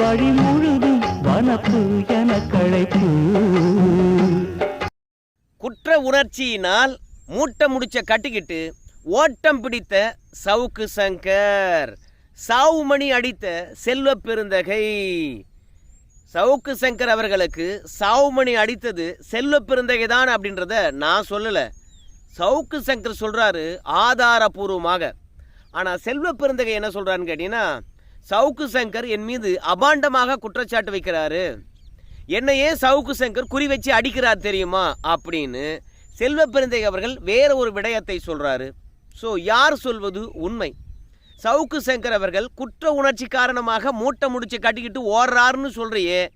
வழி முழுதும் வனப்பு என கழைப்பு குற்ற உணர்ச்சியினால் மூட்டை முடிச்ச கட்டிக்கிட்டு ஓட்டம் பிடித்த சவுக்கு சங்கர். சாவுமணி அடித்த செல்வ பெருந்தகை. சவுக்கு சங்கர் அவர்களுக்கு சாவுமணி அடித்தது செல்வ பெருந்தகை தான் அப்படின்றத நான் சொல்லலை. சவுக்கு சங்கர் சொல்கிறாரு ஆதாரபூர்வமாக. ஆனால் செல்வ பெருந்தகை என்ன சொல்கிறான்னு கேட்டிங்கன்னா சவுக்கு சங்கர் என் மீது அபாண்டமாக குற்றச்சாட்டு வைக்கிறாரு. என்னையே ஏன் சவுக்கு சங்கர் குறி வச்சு அடிக்கிறார் தெரியுமா? அப்படின்னு செல்வ அவர்கள் வேற ஒரு விடயத்தை சொல்றாரு. ஸோ யார் சொல்வது உண்மை? சவுக்கு சங்கர் அவர்கள் குற்ற உணர்ச்சி காரணமாக மூட்டை முடிச்சு கட்டிக்கிட்டு ஓடுறாருன்னு சொல்றியே.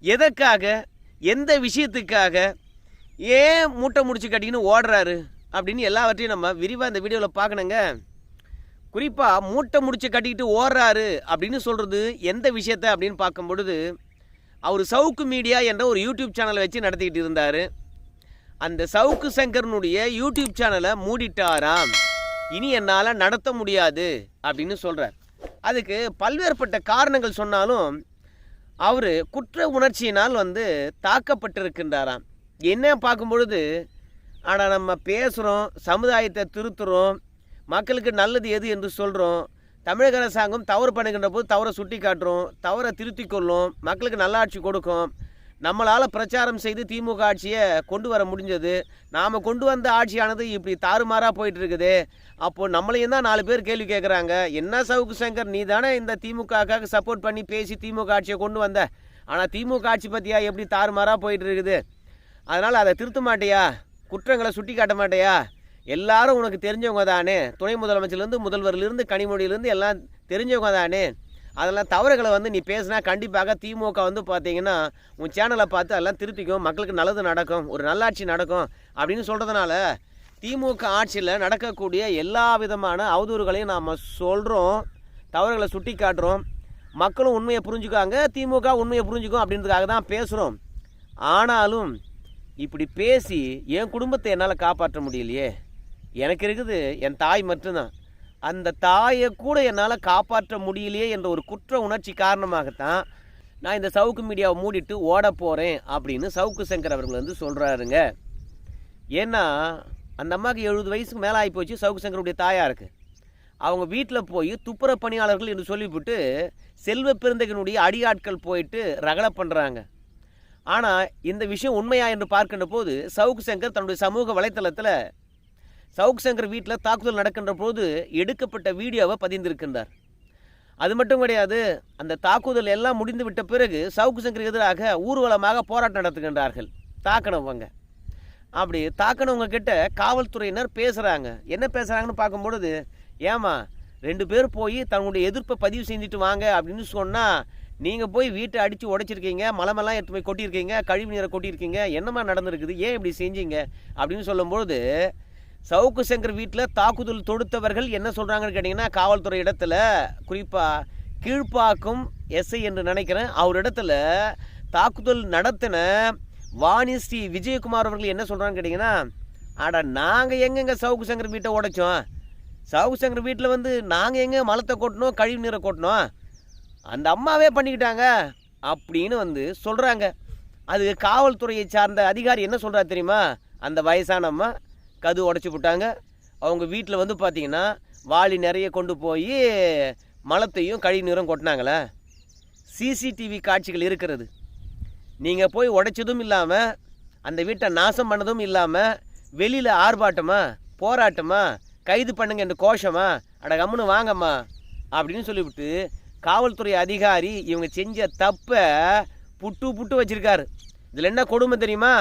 எதற்காக? எந்த விஷயத்துக்காக? ஏன் மூட்டை முடிச்சு கட்டிக்கின்னு ஓடுறாரு? அப்படின்னு எல்லாவற்றையும் நம்ம விரிவாக இந்த வீடியோவில் பார்க்கணுங்க. குறிப்பாக மூட்டை முடிச்சு கட்டிக்கிட்டு ஓடுறாரு அப்படின்னு சொல்கிறது எந்த விஷயத்த அப்படின்னு பார்க்கும் பொழுது அவர் சவுக்கு மீடியா என்ற ஒரு யூடியூப் சேனலை வச்சு நடத்திக்கிட்டு இருந்தார். அந்த சவுக்கு சங்கரனுடைய யூடியூப் சேனலை மூடிட்டாராம். இனி என்னால் நடத்த முடியாது அப்படின்னு சொல்கிறார் அதுக்கு பல்வேறுபட்ட காரணங்கள் சொன்னாலும் அவர் குற்ற உணர்ச்சியினால் வந்து தாக்கப்பட்டிருக்கின்றாராம். என்ன பார்க்கும் பொழுது ஆனால் நம்ம பேசுகிறோம் சமுதாயத்தை திருத்துறோம் மக்களுக்கு நல்லது எது என்று சொல்கிறோம் தமிழக அரசாங்கம் தவறு பண்ணுகின்ற போது தவறை சுட்டி காட்டுறோம். தவறை திருத்தி கொள்ளும். மக்களுக்கு நல்லாட்சி கொடுக்கும். நம்மளால் பிரச்சாரம் செய்து திமுக ஆட்சியை கொண்டு வர முடிஞ்சது. நாம் கொண்டு வந்த ஆட்சியானது இப்படி தாறுமாறாக போயிட்டுருக்குது. இருக்குது நம்மளையும் தான் நாலு பேர் கேள்வி கேட்குறாங்க என்ன சவுக்கு சங்கர் நீ தானே இந்த திமுகக்காக சப்போர்ட் பண்ணி பேசி திமுக ஆட்சியை கொண்டு வந்த. ஆனால் திமுக ஆட்சி பற்றியா எப்படி தாறுமாறாக போயிட்டு இருக்குது அதனால் அதை திருத்த மாட்டியா? குற்றங்களை சுட்டி காட்ட மாட்டியா? எல்லாரும் உனக்கு தெரிஞ்சவங்க தானே? துணை முதலமைச்சர்லேருந்து முதல்வர்லேருந்து கனிமொழியிலேருந்து எல்லாம் தெரிஞ்சவங்க தானே? அதெல்லாம் தவறுகளை வந்து நீ பேசினா கண்டிப்பாக திமுக வந்து பார்த்தீங்கன்னா உன் சேனலை பார்த்து அதெல்லாம் திருத்திக்கும் மக்களுக்கு நல்லது நடக்கும் ஒரு நல்லாட்சி நடக்கும் அப்படின்னு சொல்கிறதுனால திமுக ஆட்சியில் நடக்கக்கூடிய எல்லா விதமான அவதூறுகளையும் நாம் சொல்கிறோம் தவறுகளை சுட்டி காட்டுறோம் மக்களும் உண்மையை புரிஞ்சுக்காங்க திமுக உண்மையை புரிஞ்சுக்கும் அப்படின்றதுக்காக தான் பேசுகிறோம் ஆனாலும் இப்படி பேசி என் குடும்பத்தை என்னால் காப்பாற்ற முடியலையே? எனக்கு இருக்குது என் தாய் மட்டும்தான். அந்த தாயை கூட என்னால் காப்பாற்ற முடியலையே என்ற ஒரு குற்ற உணர்ச்சி காரணமாகத்தான் நான் இந்த சவுக்கு மீடியாவை மூடிட்டு ஓட போகிறேன் அப்படின்னு சவுக்கு சங்கர் அவர்கள் வந்து சொல்கிறாருங்க ஏன்னா அந்த அம்மாவுக்கு எழுபது வயசுக்கு மேலே ஆகி போச்சு சவுக்கு சங்கருடைய இருக்குது அவங்க வீட்டில் போய் துப்புரவு பணியாளர்கள் என்று சொல்லிவிட்டு செல்வ பெருந்தகனுடைய அடியாட்கள் போயிட்டு ரகலை பண்ணுறாங்க ஆனால் இந்த விஷயம் உண்மையா என்று பார்க்கின்ற போது சவுக்கு சங்கர் தன்னுடைய சமூக வலைத்தளத்தில் சவுக்கு சங்கர் வீட்டில் தாக்குதல் நடக்கின்ற போது எடுக்கப்பட்ட வீடியோவை பதிந்திருக்கின்றார். அது மட்டும் கிடையாது அந்த தாக்குதல் எல்லாம் முடிந்து விட்ட பிறகு சவுக்கு சங்கர் எதிராக ஊர்வலமாக போராட்டம் நடத்துகின்றார்கள். தாக்கினவங்க. அப்படி தாக்கினவங்க கிட்ட காவல்துறையினர் பேசுகிறாங்க என்ன பேசுகிறாங்கன்னு பார்க்கும்பொழுது ஏமா ரெண்டு பேர் போய் தன்னுடைய எதிர்ப்பை பதிவு செஞ்சுட்டு வாங்க அப்படின்னு சொன்னால் நீங்கள் போய் வீட்டை அடித்து உடைச்சிருக்கீங்க மலமெல்லாம் எடுத்து போய் கொட்டியிருக்கீங்க கழிவு நீரை கொட்டியிருக்கீங்க என்னம்மா நடந்திருக்குது ஏன் இப்படி செஞ்சீங்க அப்படின்னு சொல்லும்பொழுது சவுக்கு சங்கர் வீட்டில் தாக்குதல் தொடுத்தவர்கள் என்ன சொல்கிறாங்கன்னு கேட்டிங்கன்னா காவல்துறை இடத்துல குறிப்பாக கீழ்ப்பாக்கும் எஸ்ஐ என்று நினைக்கிறேன். அவர் இடத்துல தாக்குதல் நடத்தின வாணி ஸ்ரீ விஜயகுமார் அவர்கள் என்ன சொல்கிறாங்கன்னு கேட்டிங்கன்னா ஆட நாங்கள் எங்கெங்க சவுக்கு சங்கர் வீட்டை உடைச்சோம்? சவுக்கு சங்கர் வீட்டில் வந்து நாங்கள் எங்கே மலத்தை கொட்டினோம் கழிவு நீரை கொட்டினோம்? அந்த அம்மாவே பண்ணிக்கிட்டாங்க. அப்படின்னு வந்து சொல்கிறாங்க அது காவல்துறையை சார்ந்த அதிகாரி என்ன சொல்கிறா தெரியுமா? அந்த வயசான அம்மா கது உடச்சி விட்டாங்க. அவங்க வீட்டில் வந்து பார்த்தீங்கன்னா வாளி நிறைய கொண்டு போய் மலத்தையும் கழிவு நீரும் கொட்டினாங்களே சிசிடிவி காட்சிகள் இருக்கிறது. நீங்கள் போய் உடைச்சதும் இல்லாமல் அந்த வீட்டை நாசம் பண்ணதும் இல்லாமல் வெளியில் ஆர்ப்பாட்டமா போராட்டமா கைது பண்ணுங்க என்று கோஷமா அட கம்முன்னு வாங்கம்மா அப்படின்னு சொல்லிவிட்டு காவல்துறை அதிகாரி இவங்க செஞ்ச தப்பை புட்டு புட்டு வச்சுருக்காரு. இதில் என்ன கொடுமை தெரியுமா?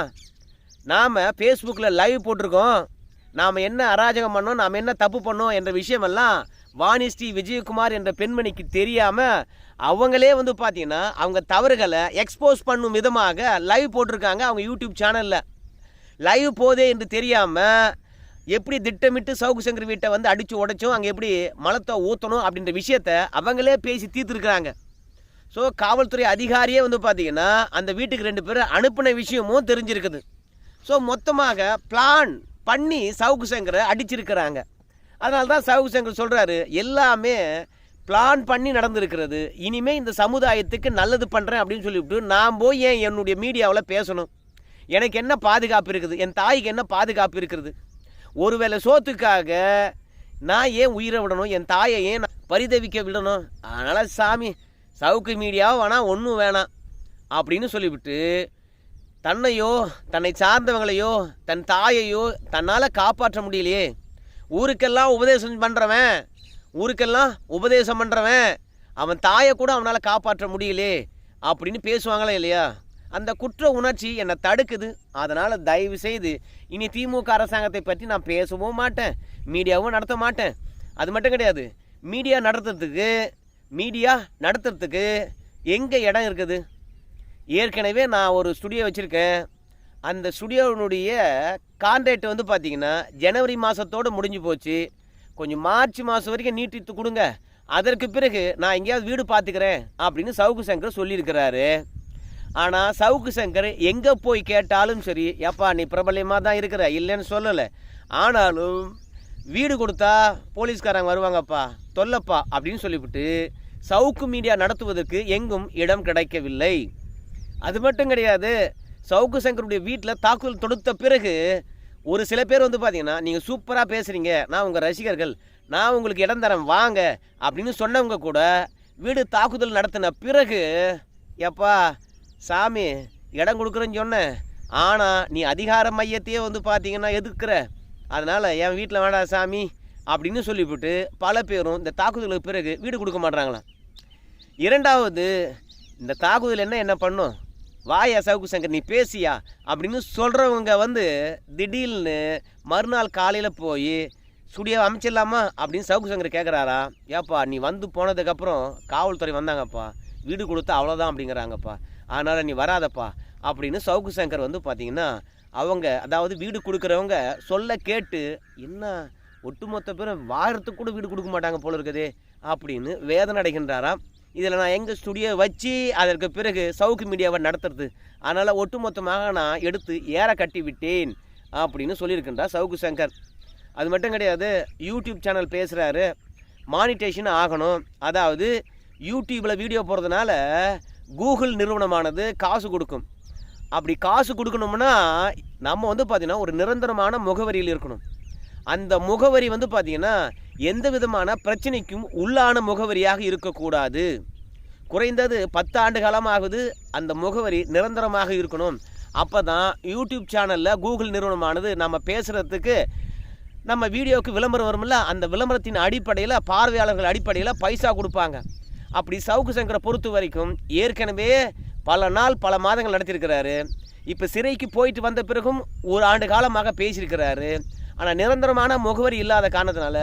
நாம் ஃபேஸ்புக்கில் லைவ் போட்டிருக்கோம். நாம் என்ன அராஜகம் பண்ணோம் நாம் என்ன தப்பு பண்ணோம் என்ற விஷயமெல்லாம் வாணிஸ்ரீ விஜயகுமார் என்ற பெண்மணிக்கு தெரியாமல் அவங்களே வந்து பார்த்தீங்கன்னா அவங்க தவறுகளை எக்ஸ்போஸ் பண்ணும் விதமாக லைவ் போட்டிருக்காங்க அவங்க யூடியூப் சேனலில் லைவ் போதே என்று தெரியாமல் எப்படி திட்டமிட்டு சவுக்கு சங்கர் வீட்டை வந்து அடித்து உடைச்சோம் அங்கே எப்படி மலத்தை ஊற்றணும் அப்படின்ற விஷயத்த அவங்களே பேசி தீர்த்துருக்குறாங்க. ஸோ காவல்துறை அதிகாரியே வந்து பார்த்தீங்கன்னா அந்த வீட்டுக்கு ரெண்டு பேரும் அனுப்பின விஷயமும் தெரிஞ்சிருக்குது. ஸோ மொத்தமாக பிளான் பண்ணி சவுக்கு சங்கரை அடிச்சிருக்கிறாங்க. அதனால தான் சவுக்கு சங்கர் சொல்கிறாரு எல்லாமே பிளான் பண்ணி நடந்திருக்கிறது. இனிமேல் இந்த சமுதாயத்துக்கு நல்லது பண்ணுறேன் அப்படின்னு சொல்லிவிட்டு நான் போய் ஏன் என்னுடைய மீடியாவில் பேசணும்? எனக்கு என்ன பாதுகாப்பு இருக்குது? என் தாய்க்கு என்ன பாதுகாப்பு இருக்கிறது ஒருவேளை சோத்துக்காக நான் ஏன் உயிரை விடணும்? என் தாயை ஏன் நான் பரிதவிக்க விடணும்? அதனால் சாமி சவுக்கு மீடியாவும் வேணாம் ஒன்றும் வேணாம் அப்படின்னு சொல்லிவிட்டு தன்னையோ தன்னை சார்ந்தவங்களையோ தன் தாயையோ தன்னால் காப்பாற்ற முடியலையே. ஊருக்கெல்லாம் உபதேசம் பண்ணுறவன் ஊருக்கெல்லாம் உபதேசம் பண்ணுறவன் அவன் தாயை கூட அவனால் காப்பாற்ற முடியலையே அப்படின்னு பேசுவாங்களே இல்லையா? அந்த குற்ற உணர்ச்சி என்னை தடுக்குது. அதனால் தயவு செய்து இனி திமுக அரசாங்கத்தை பற்றி நான் பேசவும் மாட்டேன். மீடியாவும் நடத்த மாட்டேன். அது மட்டும் கிடையாது. மீடியா நடத்துறதுக்கு மீடியா நடத்துறதுக்கு எங்கே இடம் இருக்குது? ஏற்கனவே நான் ஒரு ஸ்டுடியோ வச்சுருக்கேன். அந்த ஸ்டுடியோனுடைய கான்ட்ராக்ட் வந்து பார்த்தீங்கன்னா ஜனவரி மாதத்தோடு முடிஞ்சு போச்சு. கொஞ்சம் மார்ச் மாதம் வரைக்கும் நீட்டித்து கொடுங்க. அதற்கு பிறகு நான் எங்கேயாவது வீடு பார்த்துக்கிறேன் அப்படின்னு சவுக்கு சங்கர் சொல்லியிருக்கிறாரு. ஆனால் சவுக்கு சங்கர் எங்கே போய் கேட்டாலும் சரி ஏப்பா நீ பிரபல்யமாக தான் இருக்கிற இல்லைன்னு சொல்லலை. ஆனாலும் வீடு கொடுத்தா போலீஸ்காரங்க வருவாங்கப்பா தொல்லப்பா அப்படின்னு சொல்லிவிட்டு சவுக்கு மீடியா நடத்துவதற்கு எங்கும் இடம் கிடைக்கவில்லை. அது மட்டும் கிடையாது சவுக்கு சங்கருடைய வீட்டில் தாக்குதல் தொடுத்த பிறகு ஒரு சில பேர் வந்து பார்த்தீங்கன்னா நீங்கள் சூப்பராக பேசுகிறீங்க நான் உங்கள் ரசிகர்கள் நான் உங்களுக்கு இடம் தரேன் வாங்க அப்படின்னு சொன்னவங்க கூட வீடு தாக்குதல் நடத்தின பிறகு எப்பா சாமி இடம் கொடுக்குறேன்னு சொன்னேன். ஆனால் நீ அதிகார மையத்தையே வந்து பார்த்தீங்கன்னா எதிர்க்கிற. அதனால் என் வீட்டில் வேண்டாம் சாமி அப்படின்னு சொல்லிவிட்டு பல பேரும் இந்த தாக்குதலுக்கு பிறகு வீடு கொடுக்க மாட்றாங்களாம். இரண்டாவது இந்த தாக்குதல் என்ன என்ன பண்ணும்? வாயா சவுக்கு சங்கர் நீ பேசியா? அப்படின்னு சொல்கிறவங்க வந்து திடீர்னு மறுநாள் காலையில் போய் ஸ்டுடியோ அமைச்சிடலாமா? அப்படின்னு சவுக்கு சங்கர் கேட்குறாரா ஏப்பா நீ வந்து போனதுக்கப்புறம் காவல்துறை வந்தாங்கப்பா. வீடு கொடுத்தா அவ்வளோதான் அப்படிங்கிறாங்கப்பா. அதனால் நீ வராதப்பா. அப்படின்னு சவுக்கு சங்கர் வந்து பார்த்தீங்கன்னா அவங்க அதாவது வீடு கொடுக்குறவங்க சொல்ல கேட்டு என்ன ஒட்டுமொத்த பேரும் வாரத்துக்கு கூட வீடு கொடுக்க மாட்டாங்க போல இருக்குதே அப்படின்னு வேதனை அடைகின்றாராம். இதில் நான் எங்கள் ஸ்டுடியோ வச்சு அதற்கு பிறகு சவுக்கு மீடியாவை நடத்துறது. அதனால் ஒட்டுமொத்தமாக நான் எடுத்து ஏற கட்டி விட்டேன் அப்படின்னு சொல்லியிருக்கின்றார் சவுக்கு சங்கர் அது மட்டும் கிடையாது யூடியூப் சேனல் பேசுகிறாரு மானிட்டேஷன் ஆகணும். அதாவது யூடியூப்பில் வீடியோ போடுறதுனால கூகுள் நிறுவனமானது காசு கொடுக்கும். அப்படி காசு கொடுக்கணும்னா நம்ம வந்து பார்த்திங்கன்னா ஒரு நிரந்தரமான முகவரியில் இருக்கணும். அந்த முகவரி வந்து பார்த்திங்கன்னா எந்த விதமான பிரச்சனைக்கும் உள்ளான முகவரியாக இருக்கக்கூடாது. குறைந்தது பத்து ஆண்டு காலமாகுது அந்த முகவரி நிரந்தரமாக இருக்கணும். அப்போ தான் யூடியூப் சேனலில் கூகுள் நிறுவனமானது நம்ம பேசுகிறதுக்கு நம்ம வீடியோவுக்கு விளம்பரம் வரும்ல அந்த விளம்பரத்தின் அடிப்படையில் பார்வையாளர்கள் அடிப்படையில் பைசா கொடுப்பாங்க. அப்படி சவுக்கு சங்கரை பொறுத்த வரைக்கும் ஏற்கனவே பல நாள் பல மாதங்கள் நடத்தியிருக்கிறாரு இப்போ சிறைக்கு போயிட்டு வந்த பிறகும் ஒரு ஆண்டு காலமாக பேசியிருக்கிறாரு. ஆனால் நிரந்தரமான முகவரி இல்லாத காரணத்தினால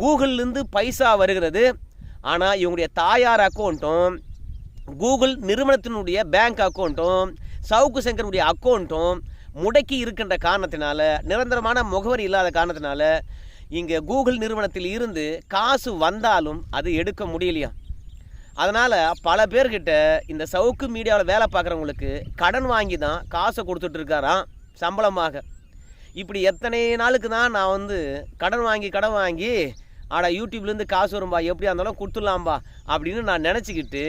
கூகுள்லேருந்து பைசா வருகிறது. ஆனால் இவங்களுடைய தாயார் அக்கௌண்ட்டும் கூகுள் நிறுவனத்தினுடைய பேங்க் அக்கௌண்ட்டும் சவுக்கு சங்கருடைய அக்கௌண்ட்டும் முடக்கி இருக்கின்ற காரணத்தினால நிரந்தரமான முகவரி இல்லாத காரணத்தினால இங்கே கூகுள் நிறுவனத்தில் இருந்து காசு வந்தாலும் அது எடுக்க முடியலையா? அதனால் பல பேர்கிட்ட இந்த சவுக்கு மீடியாவில் வேலை பார்க்குறவங்களுக்கு கடன் வாங்கி தான் காசை கொடுத்துட்ருக்காராம் சம்பளமாக. இப்படி எத்தனை நாளுக்கு தான் நான் வந்து கடன் வாங்கி கடன் வாங்கி ஆடா யூடியூப்லேருந்து காசு வரும்பா எப்படியா இருந்தாலும் கொடுத்துடலாம்பா அப்படின்னு நான் நினச்சிக்கிட்டு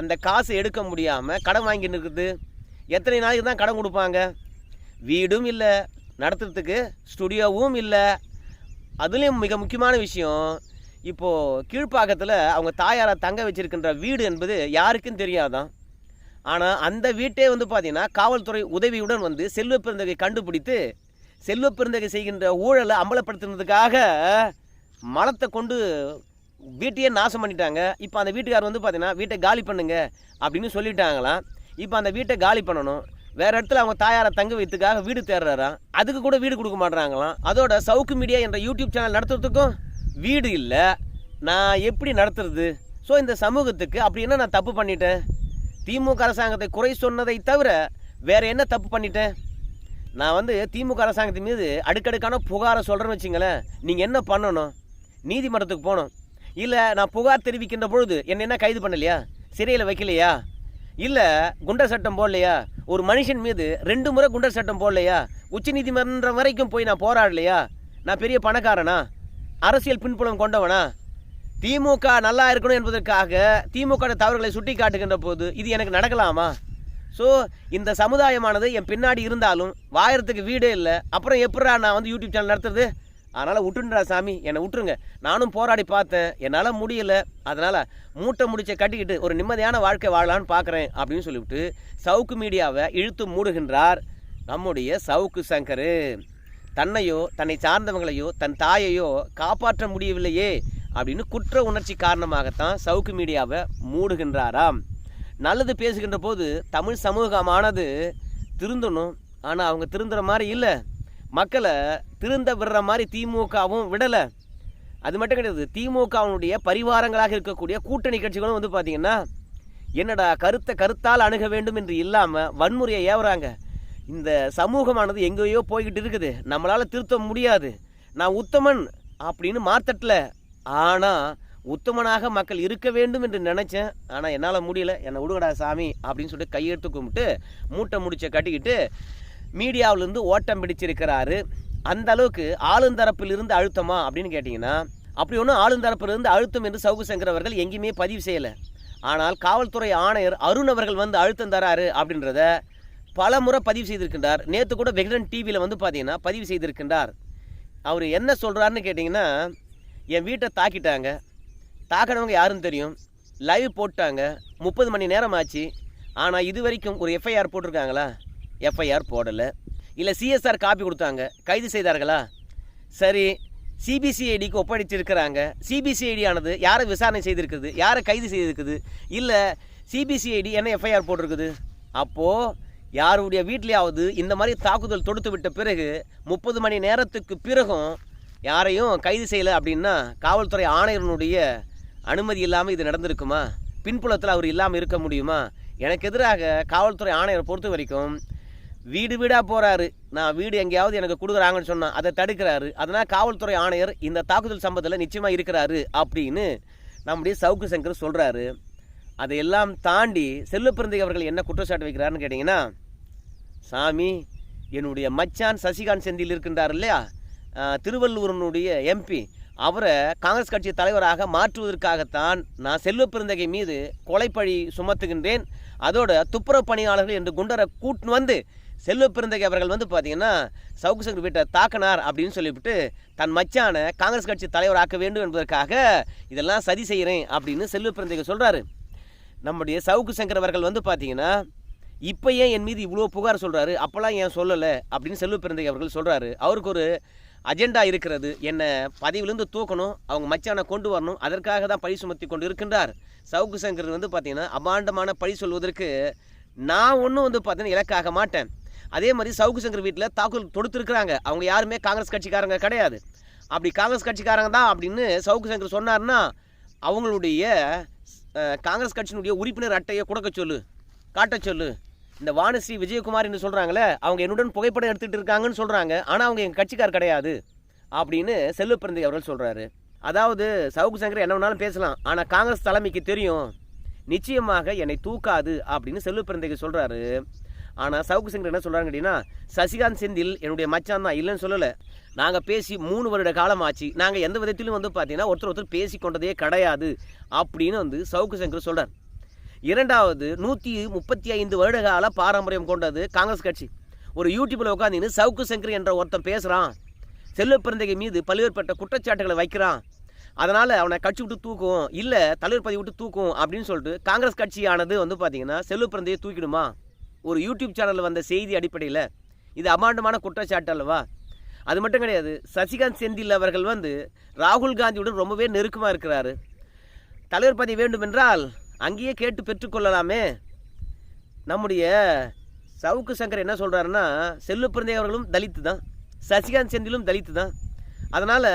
அந்த காசை எடுக்க முடியாமல் கடன் வாங்கின்னு இருக்குது எத்தனை நாளைக்கு தான் கடன் கொடுப்பாங்க? வீடும் இல்லை நடத்துறதுக்கு ஸ்டுடியோவும் இல்லை. அதுலேயும் மிக முக்கியமான விஷயம் இப்போது கீழ்ப்பாக்கத்தில் அவங்க தாயாரை தங்க வச்சிருக்கின்ற வீடு என்பது யாருக்கும் தெரியாதான். ஆனால் அந்த வீட்டே வந்து பார்த்திங்கன்னா காவல்துறை உதவியுடன் வந்து செல்வ பெருந்தகை கண்டுபிடித்து செல்வ பெருந்தகை செய்கின்ற ஊழலை அம்பலப்படுத்துனதுக்காக மலத்தை கொண்டு வீட்டையே நாசம் பண்ணிட்டாங்க. இப்போ அந்த வீட்டுக்கார் வந்து பார்த்தீங்கன்னா வீட்டை காலி பண்ணுங்க அப்படின்னு சொல்லிட்டாங்களாம். இப்போ அந்த வீட்டை காலி பண்ணணும். வேறு இடத்துல அவங்க தாயாரை தங்க வைத்துக்காக வீடு தேடுறாராம். அதுக்கு கூட வீடு கொடுக்க மாட்றாங்களாம். அதோட சவுக்கு மீடியா என்ற யூடியூப் சேனல் நடத்துறதுக்கும் வீடு இல்லை. நான் எப்படி நடத்துறது? ஸோ இந்த சமூகத்துக்கு அப்படி என்ன நான் தப்பு பண்ணிட்டேன்? திமுக அரசாங்கத்தை குறை சொன்னதை தவிர வேறு என்ன தப்பு பண்ணிட்டேன்? நான் வந்து திமுக அரசாங்கத்தின் மீது அடுக்கடுக்கான புகாரை சொல்கிறேன்னு வச்சுங்களேன். நீங்கள் என்ன பண்ணணும்? நீதிமன்றத்துக்கு போகணும். இல்லை நான் புகார் தெரிவிக்கின்ற பொழுது என்ன என்ன கைது பண்ணலையா? சிறையில் வைக்கலையா? இல்லை குண்டர் சட்டம் போடலையா? ஒரு மனுஷன் மீது ரெண்டு முறை குண்டர் சட்டம் போடலையா? உச்ச நீதிமன்றம் வரைக்கும் போய் நான் போராடலையா? நான் பெரிய பணக்காரனா? அரசியல் பின்புலம் கொண்டவனா? திமுக நல்லா இருக்கணும் என்பதற்காக திமுக தவறுகளை சுட்டி காட்டுகின்ற போது இது எனக்கு நடக்கலாமா? ஸோ இந்த சமுதாயமானது என் பின்னாடி இருந்தாலும் வாயறதுக்கு வீடே இல்லை. அப்புறம் எப்படா நான் வந்து யூடியூப் சேனல் நடத்துறது? அதனால் விட்டுன்றா சாமி. என்னை விட்டுருங்க. நானும் போராடி பார்த்தேன். என்னால் முடியல. அதனால் மூட்டை முடிச்ச கட்டிக்கிட்டு ஒரு நிம்மதியான வாழ்க்கை வாழலான்னு பார்க்குறேன் அப்படின்னு சொல்லிவிட்டு சவுக்கு மீடியாவை இழுத்து மூடுகின்றார் நம்முடைய சவுக்கு சங்கர். தன்னையோ தன்னை சார்ந்தவங்களையோ தன் தாயையோ காப்பாற்ற முடியவில்லையே அப்படின்னு குற்ற உணர்ச்சி காரணமாகத்தான் சவுக்கு மீடியாவை மூடுகின்றாராம். நல்லது பேசுகின்ற போது தமிழ் சமூகமானது திருந்தணும். ஆனால் அவங்க திருந்துற மாதிரி இல்லை. மக்களை திருந்த விடுற மாதிரி திமுகவும் விடலை. அது மட்டும் கிடையாது திமுகவினுடைய பரிவாரங்களாக இருக்கக்கூடிய கூட்டணி கட்சிகளும் வந்து பார்த்திங்கன்னா என்னடா கருத்தை கருத்தால் அணுக வேண்டும் என்று இல்லாமல் வன்முறையை ஏவுறாங்க. இந்த சமூகமானது எங்கேயோ போய்கிட்டு இருக்குது. நம்மளால் திருத்த முடியாது. நான் உத்தமன் அப்படின்னு மாத்தட்டல ஆனால் உத்தமனாக மக்கள் இருக்க வேண்டும் என்று நினச்சேன். ஆனால் என்னால் முடியல. என்னை விடுகடா சாமி அப்படின்னு சொல்லிட்டு கையெடுத்து கும்பிட்டு மூட்டை முடிச்ச கட்டிக்கிட்டு மீடியாவிலிருந்து ஓட்டம் பிடிச்சிருக்கிறாரு. அந்த அளவுக்கு ஆளுந்தரப்பிலிருந்து அழுத்தமா அப்படின்னு கேட்டிங்கன்னா அப்படி ஒன்றும் ஆளுந்தரப்பிலிருந்து அழுத்தம் என்று சவுகு சங்கர் அவர்கள் எங்கேயுமே பதிவு செய்யலை. ஆனால் காவல்துறை ஆணையர் அருண் அவர்கள் வந்து அழுத்தம் தராரு அப்படின்றத பல முறை பதிவு செய்திருக்கின்றார். நேற்று கூட வெகடன் டிவியில் வந்து பார்த்தீங்கன்னா பதிவு செய்திருக்கின்றார். அவர் என்ன சொல்கிறாருன்னு கேட்டிங்கன்னா என் வீட்டை தாக்கிட்டாங்க. தாக்கினவங்க யாருன்னு தெரியும். லைவ் போட்டாங்க. முப்பது மணி நேரம் ஆச்சு. ஆனால் இது வரைக்கும் ஒரு எஃப்ஐஆர் போட்டிருக்காங்களா? எஃப்ஐஆர் போடலை. இல்லை சிஎஸ்ஆர் காப்பி கொடுத்தாங்க. கைது செய்தார்களா? சரி. சிபிசிஐடிக்கு ஒப்படைச்சிருக்கிறாங்க. சிபிசிஐடி ஆனது யாரை விசாரணை செய்திருக்குது? யாரை கைது செய்திருக்குது? இல்லை சிபிசிஐடி என்ன எஃப்ஐஆர் போட்டிருக்குது? அப்போது யாருடைய வீட்லேயாவது இந்த மாதிரி தாக்குதல் தொடுத்து விட்ட பிறகு முப்பது மணி நேரத்துக்கு பிறகும் யாரையும் கைது செய்யலை அப்படின்னா காவல்துறை ஆணையரனுடைய அனுமதி இல்லாமல் இது நடந்திருக்குமா? பின்புலத்தில் அவர் இல்லாமல் இருக்க முடியுமா? எனக்கு எதிராக காவல்துறை ஆணையரை பொறுத்த வரைக்கும் வீடு வீடாக போகிறாரு நான் வீடு எங்கேயாவது எனக்கு கொடுக்குறாங்கன்னு சொன்னால் அதை தடுக்கிறாரு. அதனால் காவல்துறை ஆணையர் இந்த தாக்குதல் சம்பவத்தில் நிச்சயமாக இருக்கிறாரு அப்படின்னு நம்முடைய சவுக்கு சங்கர் சொல்கிறாரு அதையெல்லாம் தாண்டி செல்வப்பிறந்தை அவர்கள் என்ன குற்றச்சாட்டு வைக்கிறாருன்னு கேட்டிங்கன்னா சாமி என்னுடைய மச்சான் சசிகாந்த் செந்தில் இருக்கின்றார் இல்லையா? திருவள்ளூரனுடைய எம்பி. அவரை காங்கிரஸ் கட்சி தலைவராக மாற்றுவதற்காகத்தான் நான் செல்வ பிறந்தகை மீது கொலைப்பழி சுமத்துகின்றேன். அதோட துப்புரவு பணியாளர்கள் என்று குண்டரை கூட்டின்னு வந்து செல்வப்பெருந்தகை அவர்கள் வந்து பார்த்தீங்கன்னா சவுக்கு சங்கர் வீட்டை தாக்கினார் அப்படின்னு சொல்லிவிட்டு தன் மச்சான காங்கிரஸ் கட்சி தலைவராக்க வேண்டும் என்பதற்காக இதெல்லாம் சதி செய்கிறேன் அப்படின்னு செல்வப்பெருந்தகை சொல்கிறாரு நம்முடைய சவுக்கு சங்கர் அவர்கள் வந்து பார்த்தீங்கன்னா இப்போ ஏன் என் மீது இவ்வளோ புகார் சொல்கிறாரு அப்போல்லாம் ஏன் சொல்லலை? அப்படின்னு செல்வ பிறந்தகை அவர்கள் சொல்கிறாரு அவருக்கு ஒரு அஜெண்டா இருக்கிறது. என்னை பதவியிலிருந்து தூக்கணும் அவங்க மச்சானை கொண்டு வரணும் அதற்காக தான் பழி சுமத்தி கொண்டு இருக்கின்றார் சவுக்கு சங்கர் வந்து பார்த்தீங்கன்னா அபாண்டமான பழி சொல்வதற்கு நான் ஒன்றும் வந்து பார்த்தீங்கன்னா இலக்காக மாட்டேன். அதே மாதிரி சவுக்கு சங்கர் வீட்டில் தாக்குதல் தொடுத்துருக்குறாங்க. அவங்க யாருமே காங்கிரஸ் கட்சிக்காரங்க கிடையாது. அப்படி காங்கிரஸ் கட்சிக்காரங்க தான் அப்படின்னு சவுக்கு சங்கர் சொன்னார்னா அவங்களுடைய காங்கிரஸ் கட்சியினுடைய உறுப்பினர் அட்டையை கொடுக்க சொல்லு காட்டச் சொல்லு. இந்த வானஸ்ரீ விஜயகுமார் என்று சொல்கிறாங்களே அவங்க என்னுடன் புகைப்படம் எடுத்துகிட்டு இருக்காங்கன்னு சொல்கிறாங்க ஆனால் அவங்க எங்கள் கட்சிக்கார் கிடையாது அப்படின்னு செல்வப்பிறந்தை அவர்கள் சொல்கிறாரு அதாவது சவுக்கு சங்கர் என்ன வேணாலும் பேசலாம் ஆனால் காங்கிரஸ் தலைமைக்கு தெரியும். நிச்சயமாக என்னை தூக்காது அப்படின்னு செல்வப்பிறந்தைக்கு சொல்கிறாரு ஆனால் சவுக்கு சங்கர் என்ன சொல்கிறாங்க அப்படின்னா சசிகாந்த் செந்தில் என்னுடைய மச்சான் தான் இல்லைன்னு சொல்லலை. நாங்கள் பேசி மூணு வருட காலம் ஆச்சு. நாங்கள் எந்த விதத்திலும் வந்து பார்த்தீங்கன்னா ஒருத்தர் ஒருத்தர் பேசி கொண்டதே கிடையாது அப்படின்னு வந்து சவுக்கு சங்கர் சொல்கிறார் இரண்டாவது நூற்றி முப்பத்தி ஐந்து வருடகால பாரம்பரியம் கொண்டது காங்கிரஸ் கட்சி. ஒரு யூடியூப்பில் உட்காந்துன்னு சவுக்கு சங்கர் என்ற ஒருத்தன் பேசுகிறான் செல்வப்பிறந்தகை மீது பல்வேறுபட்ட குற்றச்சாட்டுகளை வைக்கிறான். அதனால் அவனை கட்சி விட்டு தூக்கும் இல்லை தலைவர் பதவி விட்டு தூக்கும் அப்படின்னு சொல்லிட்டு காங்கிரஸ் கட்சியானது வந்து பார்த்தீங்கன்னா செல்வப்பிறந்தையை தூக்கிடுமா? ஒரு யூடியூப் சேனலில் வந்த செய்தி அடிப்படையில் இது அமாண்டமான குற்றச்சாட்டு அல்லவா? அது மட்டும் கிடையாது சசிகாந்த் செந்தில் அவர்கள் வந்து ராகுல் காந்தியுடன் ரொம்பவே நெருக்கமாக இருக்கிறாரு. தலைவர் பதவி வேண்டுமென்றால் அங்கேயே கேட்டு பெற்றுக்கொள்ளலாமே நம்முடைய சவுக்கு சங்கர் என்ன சொல்கிறாருன்னா செல்லுப்பிறந்தை அவர்களும் தலித்து தான் சசிகாந்த் செந்திலும் தலித்து தான் அதனால்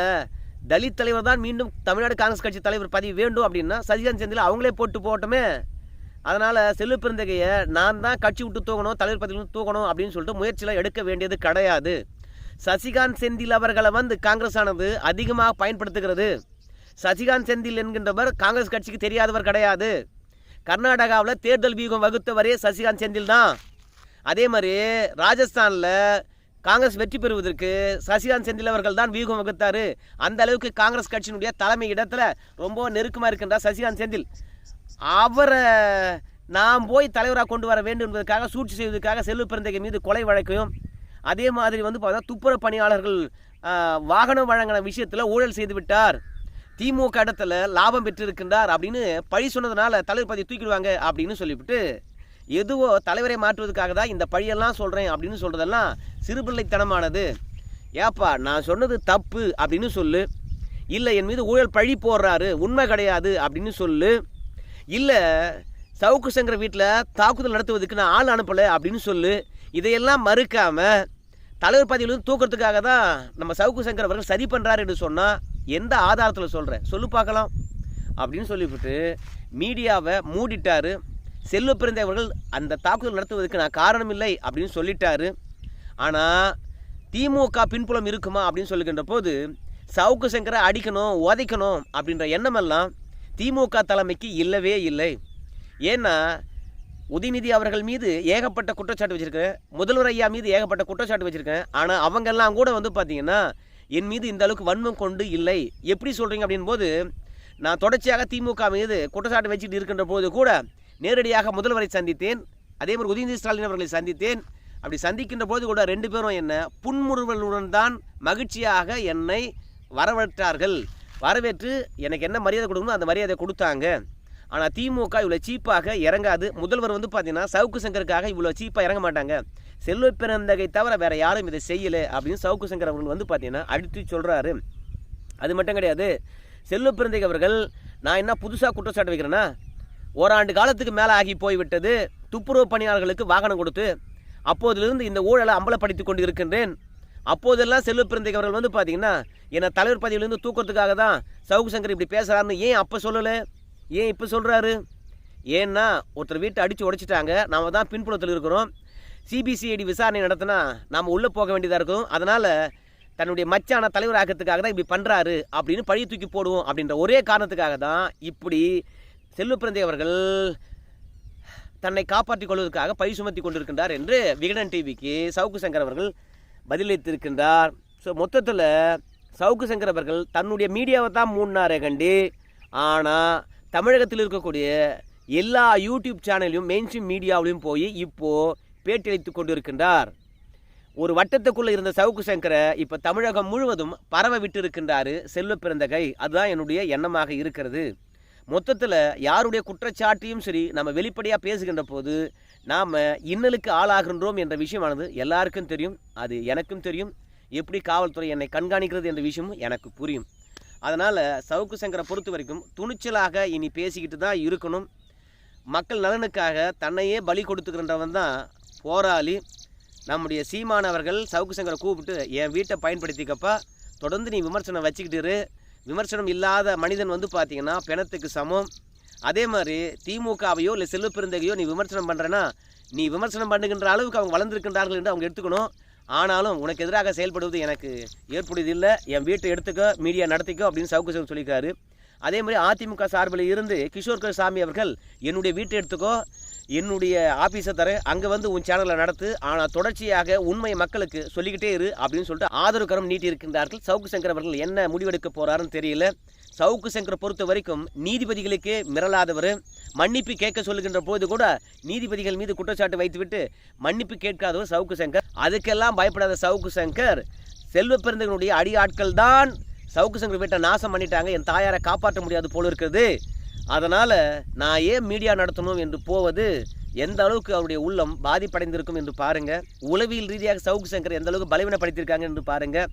தலித் தலைவர் தான் மீண்டும் தமிழ்நாடு காங்கிரஸ் கட்சி தலைவர் பதவி வேண்டும் அப்படின்னா சசிகாந்த் செந்தில் அவங்களே போட்டு போட்டோமே அதனால் செல்லு பெருந்தகையை நான் தான் கட்சி விட்டு தூக்கணும் தலைவர் பதவி தூக்கணும் அப்படின்னு சொல்லிட்டு முயற்சியில் எடுக்க வேண்டியது கிடையாது. சசிகாந்த் செந்தில் அவர்களை வந்து காங்கிரஸ் ஆனது அதிகமாக பயன்படுத்துகிறது. சசிகாந்த் செந்தில் என்கின்றவர் காங்கிரஸ் கட்சிக்கு தெரியாதவர் கிடையாது. கர்நாடகாவில் தேர்தல் வியூகம் வகுத்தவரே சசிகாந்த் செந்தில் தான். அதே மாதிரி ராஜஸ்தானில் காங்கிரஸ் வெற்றி பெறுவதற்கு சசிகாந்த் செந்தில் அவர்கள் தான் வியூகம் வகுத்தார். அந்த அளவுக்கு காங்கிரஸ் கட்சியினுடைய தலைமை இடத்துல ரொம்ப நெருக்கமாக இருக்கின்றார் சசிகாந்த் செந்தில். அவரை நாம் போய் தலைவராக கொண்டு வர வேண்டும் என்பதற்காக சூழ்ச்சி செய்வதற்காக செல்வ பிறந்தகை மீது கொலை வழக்கையும் அதே மாதிரி வந்து பார்த்தா துப்புரவு பணியாளர்கள் வாகனம் வழங்கின விஷயத்தில் ஊழல் செய்து விட்டார். திமுக இடத்துல லாபம் பெற்றிருக்கின்றார் அப்படின்னு பழி சொன்னதுனால தலைவர் பதவி தூக்கிடுவாங்க அப்படின்னு சொல்லிவிட்டு எதுவோ தலைவரை மாற்றுவதற்காக தான் இந்த பழியெல்லாம் சொல்கிறேன் அப்படின்னு சொல்கிறதெல்லாம் சிறுபிள்ளைத்தனமானது. ஏப்பா நான் சொன்னது தப்பு அப்படின்னு சொல்லு. இல்லை என் மீது ஊழல் பழி போடுறாரு உண்மை கிடையாது அப்படின்னு சொல்லு. இல்லை சவுக்கு சங்கர வீட்டில் தாக்குதல் நடத்துவதற்கு நான் ஆள் அனுப்பலை அப்படின்னு சொல்லு. இதையெல்லாம் மறுக்காம தலைவர் பதவியிலிருந்து தூக்கிறதுக்காக தான் நம்ம சவுக்கு சங்கர் அவர்கள் சரி பண்ணுறாரு என்று சொன்னால் எந்த ஆதாரத்தில் சொல்கிறேன் சொல்லு பார்க்கலாம். அப்படின்னு சொல்லிவிட்டு மீடியாவை மூடிட்டார். செல்வ பிறந்தை அவர்கள் அந்த தாக்குதல் நடத்துவதற்கு நான் காரணம் இல்லை அப்படின்னு சொல்லிட்டாரு. ஆனால் திமுக பின்புலம் இருக்குமா அப்படின்னு சொல்லுகின்ற போது சவுக்கு சங்கரை அடிக்கணும் உதைக்கணும் அப்படின்ற எண்ணமெல்லாம் திமுக தலைமைக்கு இல்லவே இல்லை. ஏன்னா உதயநிதி அவர்கள் மீது ஏகப்பட்ட குற்றச்சாட்டு வச்சுருக்கேன் முதல்வர் ஐயா மீது ஏகப்பட்ட குற்றச்சாட்டு வச்சுருக்கேன் ஆனால் அவங்கெல்லாம் கூட வந்து பார்த்திங்கன்னா என் மீது இந்த அளவுக்கு வன்மம் கொண்டு இல்லை. எப்படி சொல்கிறீங்க அப்படின் போது நான் தொடர்ச்சியாக திமுக மீது குற்றச்சாட்டு வச்சுட்டு இருக்கின்ற போது கூட நேரடியாக முதல்வரை சந்தித்தேன். அதே மாதிரி உதயநிதி ஸ்டாலின் அவர்களை சந்தித்தேன். அப்படி சந்திக்கின்ற போது கூட ரெண்டு பேரும் என்ன புன்முறுவலுடன் தான் மகிழ்ச்சியாக என்னை வரவேற்றார்கள். வரவேற்று எனக்கு என்ன மரியாதை கொடுக்கணுமோ அந்த மரியாதை கொடுத்தாங்க. ஆனால் திமுக இவ்வளோ சீப்பாக இறங்காது. முதல்வர் வந்து பார்த்தீங்கன்னா சவுக்கு சங்கருக்காக இவ்வளோ சீப்பாக இறங்க மாட்டாங்க. செல்வ பிறந்தகை தவிர வேறு யாரும் இதை செய்யலை அப்படின்னு சவுக்கு சங்கர் அவர்கள் வந்து பார்த்தீங்கன்னா அடித்து சொல்கிறாரு அது மட்டும் கிடையாது. செல்வ பிறந்தகை அவர்கள் நான் என்ன புதுசாக குற்றச்சாட்டு வைக்கிறேன்னா ஓராண்டு காலத்துக்கு மேலே ஆகி போய்விட்டது. துப்புரவு பணியாளர்களுக்கு வாகனம் கொடுத்து அப்போதிலிருந்து இந்த ஊழலை அம்பலப்படுத்தி கொண்டு இருக்கின்றேன் அப்போதெல்லாம் செல்வ பிறந்தகை அவர்கள் வந்து பார்த்தீங்கன்னா என்னை தலைவர் பதவியிலிருந்து தூக்கிறதுக்காக தான் சவுக்கு சங்கர் இப்படி பேசுகிறாருன்னு ஏன் அப்போ சொல்லலை? ஏன் இப்போ சொல்கிறாரு ஏன்னா ஒருத்தர் வீட்டை அடித்து உடைச்சிட்டாங்க. நாம தான் பின்புலத்தில் இருக்கிறோம். சிபிசிஐடி விசாரணை நடத்தினா நாம் உள்ளே போக வேண்டியதாக இருக்கும். அதனால் தன்னுடைய மச்சான தலைவர் ஆக்கிறதுக்காக தான் இப்படி பண்ணுறாரு அப்படின்னு பழி தூக்கி போடுவோம் அப்படின்ற ஒரே காரணத்துக்காக தான் இப்படி செல்வ அவர்கள் தன்னை காப்பாற்றிக் கொள்வதற்காக பழி சுமத்தி கொண்டிருக்கின்றார் என்று விகடன் டிவிக்கு சவுக்கு சங்கர் அவர்கள் பதிலளித்திருக்கின்றார். ஸோ மொத்தத்தில் சவுக்கு சங்கர் அவர்கள் தன்னுடைய மீடியாவை தான் மூடினாரே கண்டி. ஆனால் தமிழகத்தில் இருக்கக்கூடிய எல்லா யூடியூப் சேனல்லையும் மெயின்ஸ்ட்ரீம் மீடியாவிலையும் போய் இப்போது பேட்டியளித்து கொண்டிருக்கின்றார். ஒரு வட்டத்துக்குள்ளே இருந்த சவுக்கு சங்கரை இப்போ தமிழகம் முழுவதும் பரவ விட்டிருக்கின்றாரு செல்வ பிறந்தகை. அதுதான் என்னுடைய எண்ணமாக இருக்கிறது. மொத்தத்தில் யாருடைய குற்றச்சாட்டையும் சரி நம்ம வெளிப்படையாக பேசுகின்ற போது நாம் இன்னலுக்கு ஆளாகின்றோம் என்ற விஷயமானது எல்லாருக்கும் தெரியும். அது எனக்கும் தெரியும். எப்படி காவல்துறை என்னை கண்காணிக்கிறது என்ற விஷயமும் எனக்கு புரியும். அதனால் சவுக்கு சங்கரை பொறுத்த வரைக்கும் துணிச்சலாக இனி பேசிக்கிட்டு தான் இருக்கணும். மக்கள் நலனுக்காக தன்னையே பலி கொடுத்துக்கின்றவன் தான் போராளி. நம்முடைய சீமான் அவர்கள் சவுக்கு சங்கரை கூப்பிட்டு என் வீட்டை பயன்படுத்திக்கப்பா. தொடர்ந்து நீ விமர்சனம் வச்சுக்கிட்டு இரு. விமர்சனம் இல்லாத மனிதன் வந்து பார்த்தீங்கன்னா பிணத்துக்கு சமம். அதே மாதிரி திமுகவையோ இல்லை செல்வ பெருந்தகையோ நீ விமர்சனம் பண்ணுறேன்னா நீ விமர்சனம் பண்ணுகின்ற அளவுக்கு அவங்க வளர்ந்துருக்கின்றார்கள் என்று அவங்க எடுத்துக்கணும். ஆனாலும் உனக்கு எதிராக செயல்படுவது எனக்கு ஏற்புடையதில்லை. என் வீட்டை எடுத்துக்கோ மீடியா நடத்திக்கோ அப்படின்னு சவுக்கு சவுக்கு சொல்லியிருக்காரு. அதே மாதிரி அதிமுக சார்பில் இருந்து கிஷோர் சாமி அவர்கள் என்னுடைய வீட்டை எடுத்துக்கோ. என்னுடைய ஆஃபீஸை தரேன். அங்கே வந்து உன் சேனலை நடத்து. ஆனால் தொடர்ச்சியாக உண்மை மக்களுக்கு சொல்லிக்கிட்டே இரு அப்படின்னு சொல்லிட்டு ஆதரவு கரம் நீட்டியிருக்கின்றார்கள் சவுக்கு சங்கர் அவர்கள் என்ன முடிவெடுக்க போகிறாருன்னு தெரியல. சவுக்கு சங்கர் பொறுத்த வரைக்கும் நீதிபதிகளுக்கே மிரளாதவர். மன்னிப்பு கேட்க சொல்லுகின்ற போது கூட நீதிபதிகள் மீது குற்றச்சாட்டு வைத்துவிட்டு மன்னிப்பு கேட்காதவர் சவுக்கு சங்கர். அதுக்கெல்லாம் பயப்படாத சவுக்கு சங்கர் செல்வ பெருந்தகனுடைய அடியாட்கள் தான் சவுக்கு சங்கர் வீட்டை நாசம் பண்ணிட்டாங்க. என் தாயாரை காப்பாற்ற முடியாது போல இருக்கிறது அதனால் நான் ஏன் மீடியா நடத்தணும் என்று போவது எந்த அளவுக்கு அவருடைய உள்ளம் பாதிப்படைந்திருக்கும் என்று பாருங்கள் உளவியல் ரீதியாக சவுக்கு சங்கர் எந்த அளவுக்கு பலவீனப்படுத்தியிருக்காங்க என்று பாருங்கள்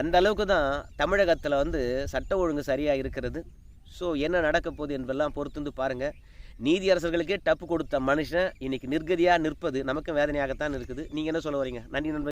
அந்த அளவுக்கு தான் தமிழகத்தில் வந்து சட்ட ஒழுங்கு சரியாக இருக்கிறது. ஸோ என்ன நடக்க போகுது என்பதெல்லாம் பொறுத்துந்து பாருங்கள் நீதியரசர்களுக்கே டப்பு கொடுத்த மனுஷன் இன்னைக்கு நிர்கதியாக நிற்பது நமக்கும் வேதனையாகத்தான் இருக்குது. நீங்கள் என்ன சொல்ல வரீங்க நன்றி நண்பர்